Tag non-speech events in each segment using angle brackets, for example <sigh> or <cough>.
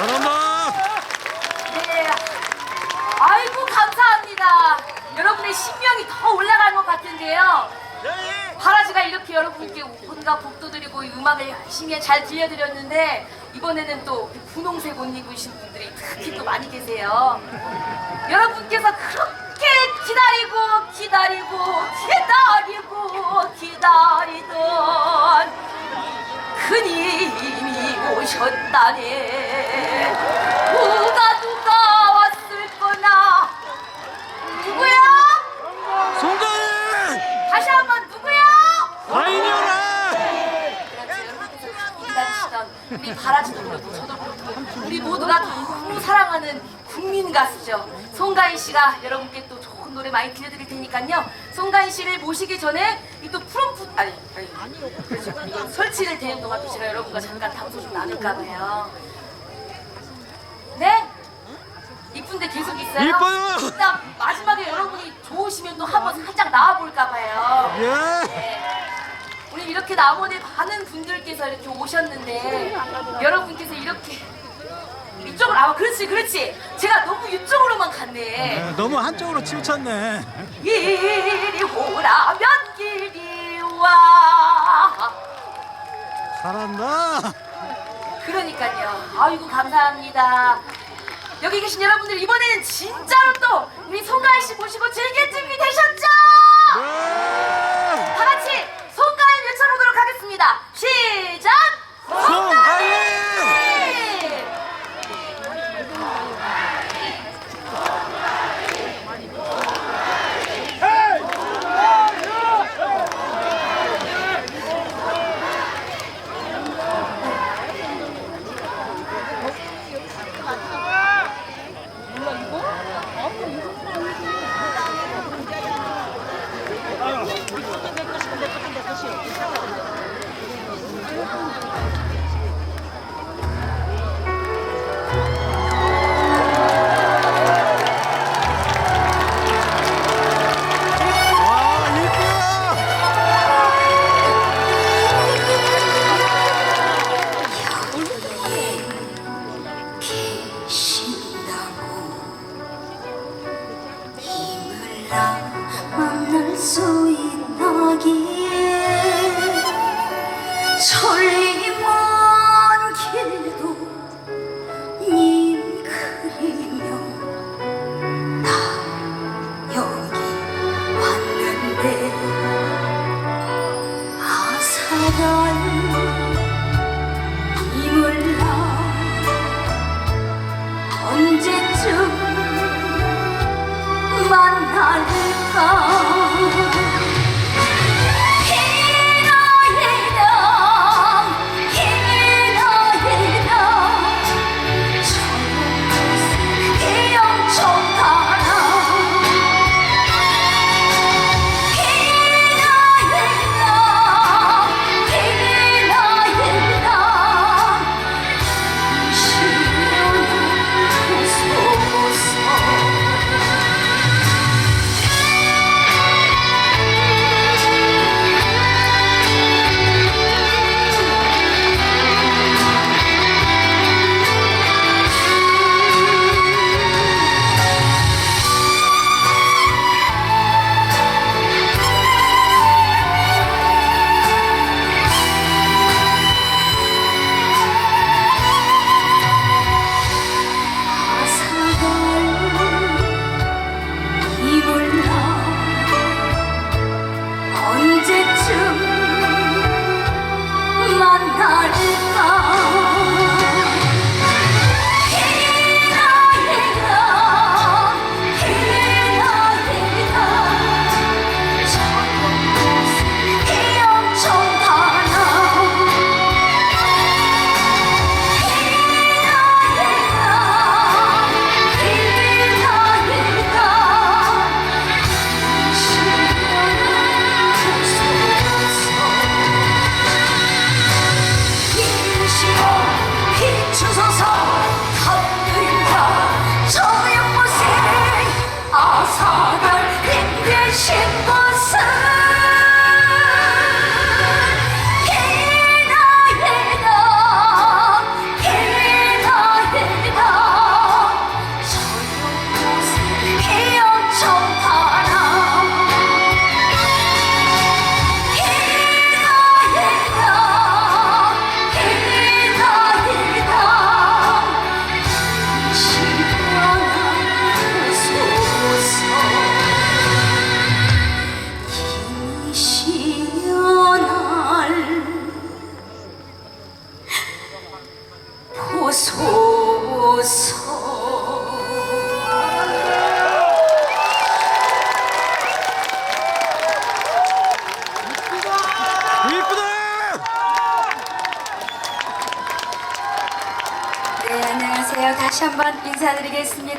잘한다. 네. 아이고 감사합니다. 여러분의 신명이 더 올라간 것 같은데요. 파라지가 이렇게 여러분께 온갖 복도 드리고 이 음악을 열심히 잘 들려드렸는데 이번에는 또 분홍색 옷 입으신 분들이 특히 또 많이 계세요. 여러분께서 그렇게 기다리고 기다리고 기다리고 기다리던 그님이 오셨다네 누가 누가 왔을 거나 누구야? 송가인! 다시 한번 누구야? 가인이어라! 다 기다리시던 우리 바라지도 그렇고 저도 그렇고 우리 모두가 너무 사랑하는 국민 가수죠 송가인 씨가 여러분께 또 좋은 노래 많이 들려드릴 테니까요 송가인 씨를 모시기 전에 이 또 프롬프 아니 아니 그렇죠 이거 설치를 되는 동안 또 제가 여러분과 잠깐 담소 좀 나눌까 봐요 네? 이쁜데 계속 있어요? 이뻐요. 일단 마지막에 여러분이 좋으시면 또 한번 살짝 나와볼까 봐요 예! 네. 오늘 이렇게 남원에 많은 분들께서 이렇게 오셨는데 여러분께서 이렇게 이쪽으로 아 그렇지 그렇지 제가 너무 이쪽으로만 갔네 네, 너무 한쪽으로 치우쳤네. 이리 오라면 길이 와 잘한다. 그러니까요 아이고 감사합니다 여기 계신 여러분들 이번에는 진짜로 또 우리 송가인 씨 모시고 즐길 준비 되셨죠? 네! 다 같이 송가인 외쳐보도록 하겠습니다 시작 송가인! sorry.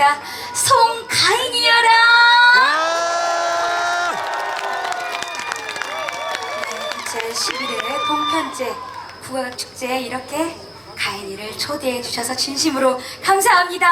인사드리겠습니다 송가인이여라 와. 제 11회 동편제 국악축제에 이렇게 가인이를 초대해 주셔서 진심으로 감사합니다.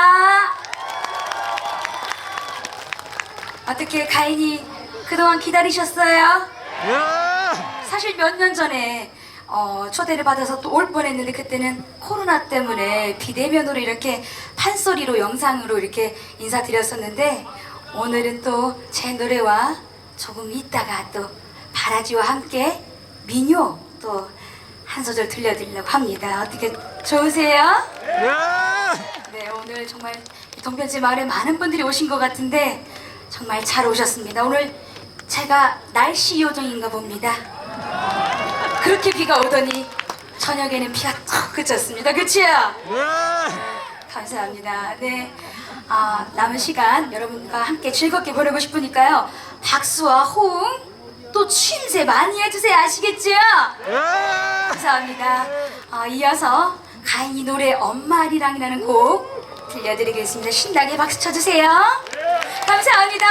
어떻게 가인이 그동안 기다리셨어요? 야. 사실 몇 년 전에 어, 초대를 받아서 또 올 뻔했는데 그때는 코로나 때문에 비대면으로 이렇게 판소리로 영상으로 이렇게 인사드렸었는데 오늘은 또 제 노래와 조금 있다가 또 바라지와 함께 민요 또 한 소절 들려드리려고 합니다. 어떻게 좋으세요? 야. 네 오늘 정말 동편지 마을에 많은 분들이 오신 것 같은데 정말 잘 오셨습니다. 오늘 제가 날씨 요정인가 봅니다. 그렇게 비가 오더니 저녁에는 비가 턱 그쳤습니다. 그치요? 야. 감사합니다. 네. 아, 남은 시간 여러분과 함께 즐겁게 보내고 싶으니까요. 박수와 호응 또 취임새 많이 해주세요. 아시겠죠? 야. 감사합니다. 아, 이어서 가인이 노래 엄마리랑이라는 곡 들려드리겠습니다. 신나게 박수 쳐주세요. 감사합니다.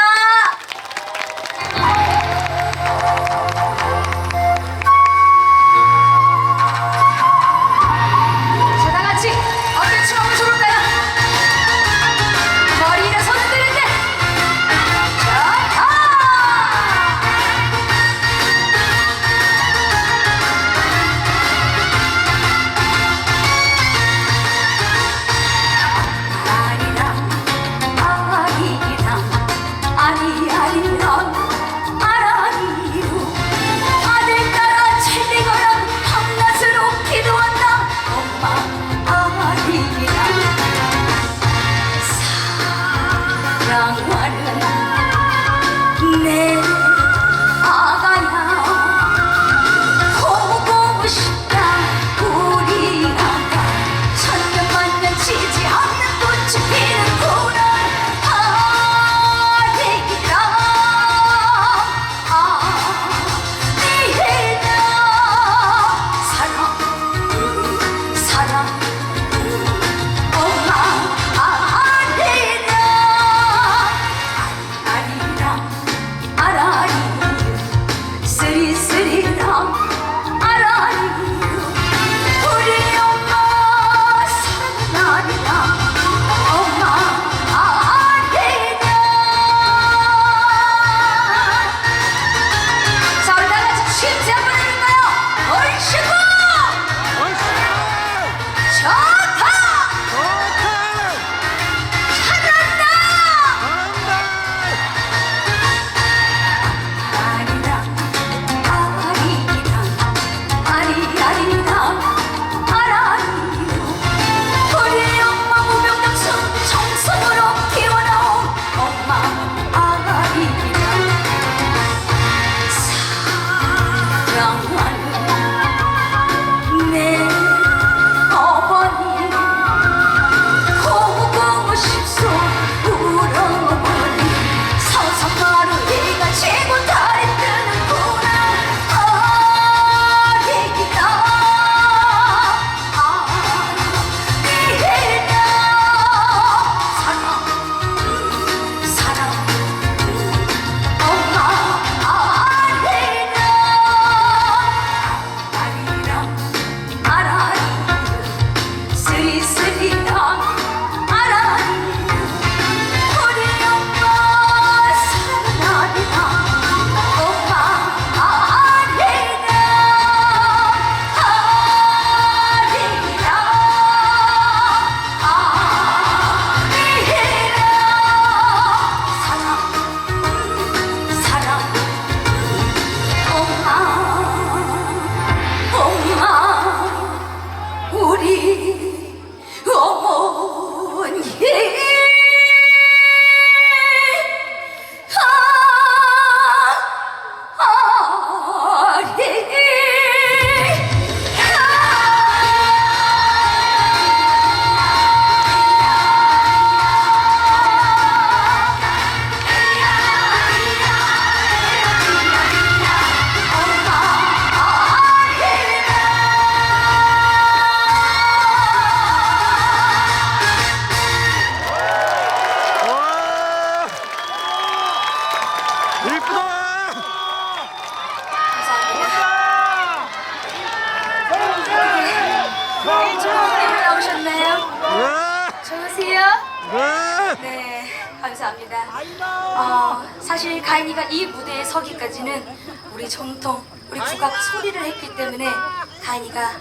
가인이가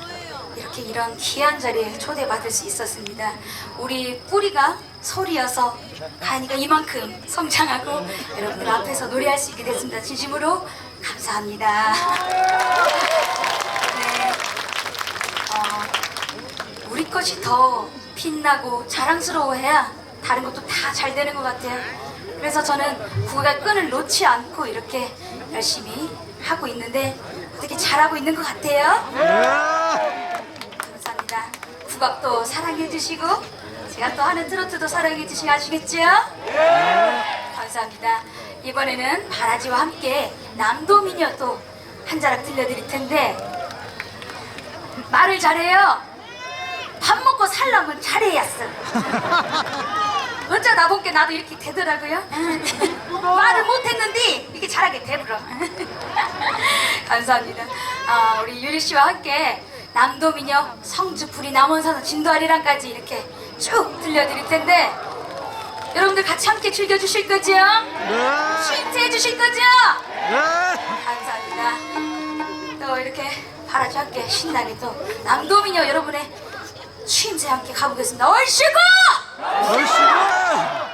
이렇게 이런 귀한 자리에 초대받을 수 있었습니다. 우리 뿌리가 소리여서 가인이가 이만큼 성장하고 여러분들 앞에서 노래할 수 있게 됐습니다. 진심으로 감사합니다. 네. 어, 우리 것이 더 빛나고 자랑스러워해야 다른 것도 다 잘 되는 것 같아요. 그래서 저는 국악의 끈을 놓지 않고 이렇게 열심히 하고 있는데 어떻게 잘하고 있는 것 같아요. 네. 감사합니다. 국악도 사랑해 주시고 제가 또 하는 트로트도 사랑해 주시면 아시겠죠? 감사합니다. 이번에는 바라지와 함께 남도민요 또한 자락 들려드릴 텐데 말을 잘해요. 밥 먹고 살려면 잘해야어. <laughs> 어쩌다 나본게 나도 이렇게 되더라고요. <laughs> 말을 못했는데 이렇게 잘하게 되더라. <laughs> 감사합니다. 아, 우리 유리 씨와 함께 남도민요, 성주풀이 남원산호 진도아리랑까지 이렇게 쭉 들려드릴 텐데 여러분들 같이 함께 즐겨주실 거죠? 네. 슈인트 해 주실 거죠? 네. 감사합니다. 또 이렇게 바라지 함께 신나게 또 남도민요 여러분의 취임새 함께 가보겠습니다. 얼씨구! 얼씨구.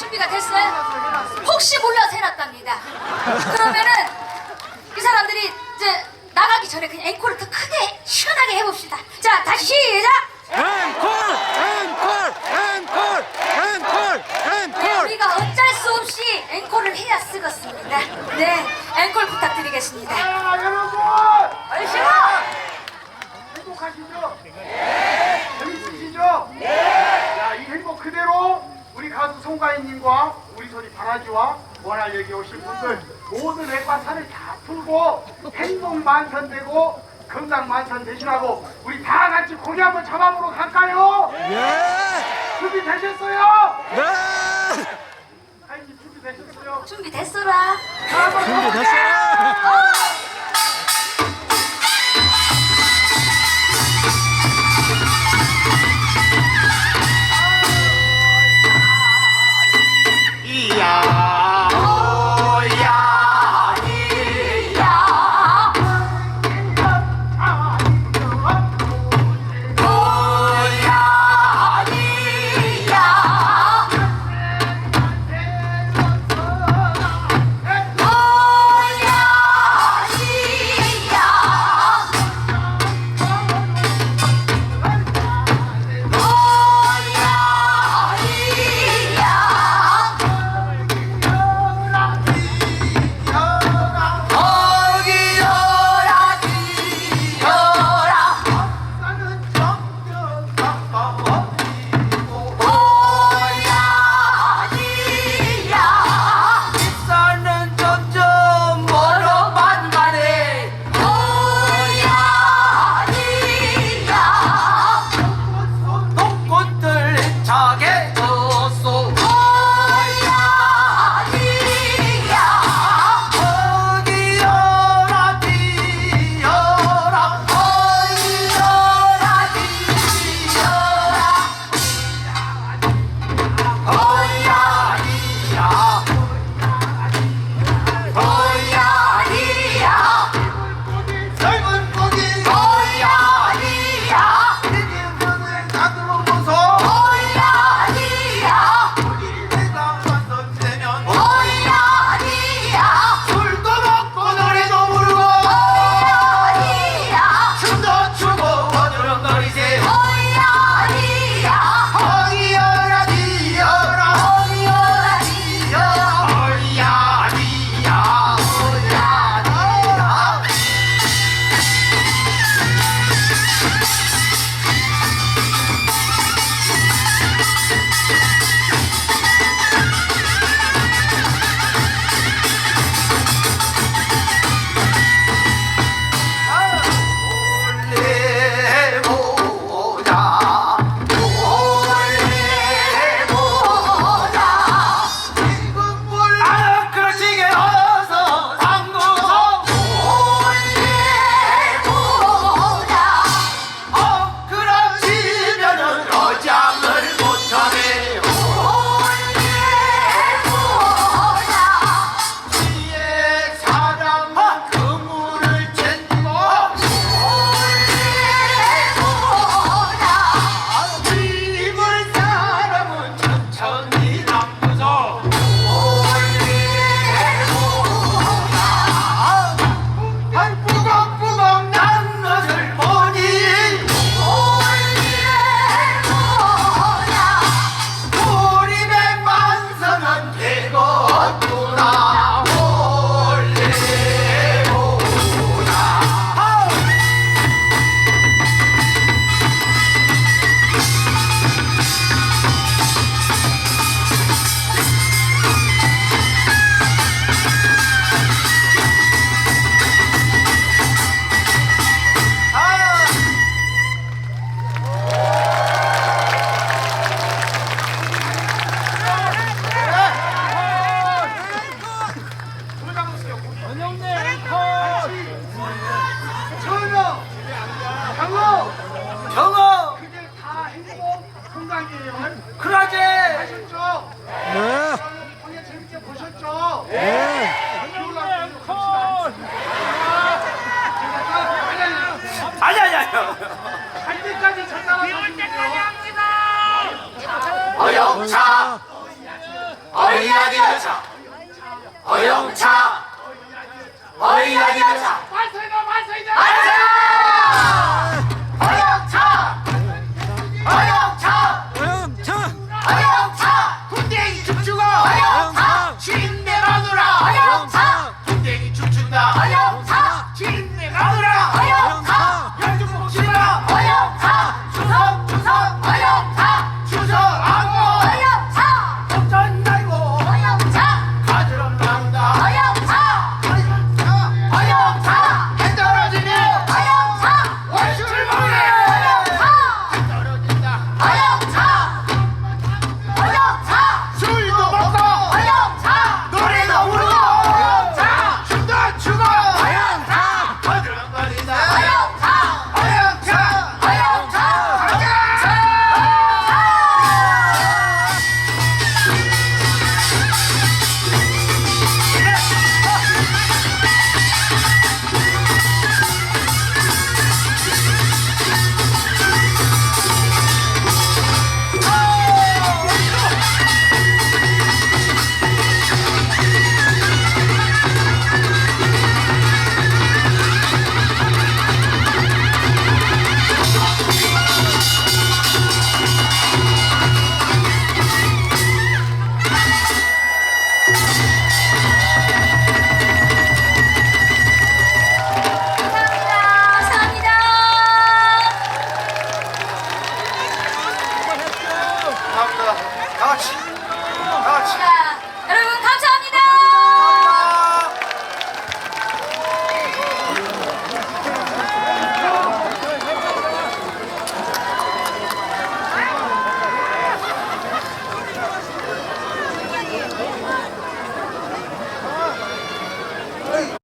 준비가 됐어요? 혹시 몰라서 해놨답니다. 그러면은 이 사람들이 이제 나가기 전에 그냥 앵콜을 더 크게 시원하게 해봅시다. 자, 다시 시작! 앵콜! 앵콜! 앵콜! 앵콜! 네, 앵콜! 우리가 어쩔 수 없이 앵콜을 해야 쓰겠습니다. 네, 앵콜 부탁드리겠습니다. 자, 여러분! 얼씨구! 행복하시죠? 네. 재밌으시죠? 네. 자, 이 행복 그대로 송가인님과 우리 소리 바라지와 원할 여기 오신 분들 모든 액과 산을 다 풀고 행복 만천되고 건강 만천 되시라고 우리 다 같이 고기 한번 잡아보러 갈까요? 예! 준비 되셨어요? 네! 가인님 준비 되셨어요? 준비됐어라. 자, 한번 준비 됐어요?